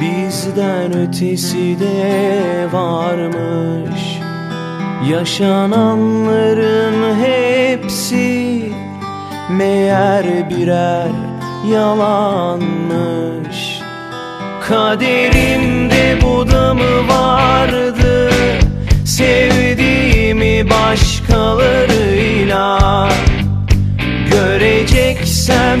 Bizden ötesi de varmış. Yaşananların hepsi Meğer birer yalanmış. Kaderimde bu da mı vardı Sevdiğimi başkalarıyla Göreceksem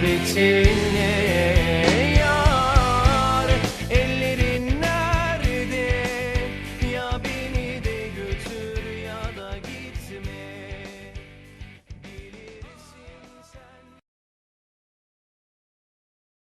hasretinle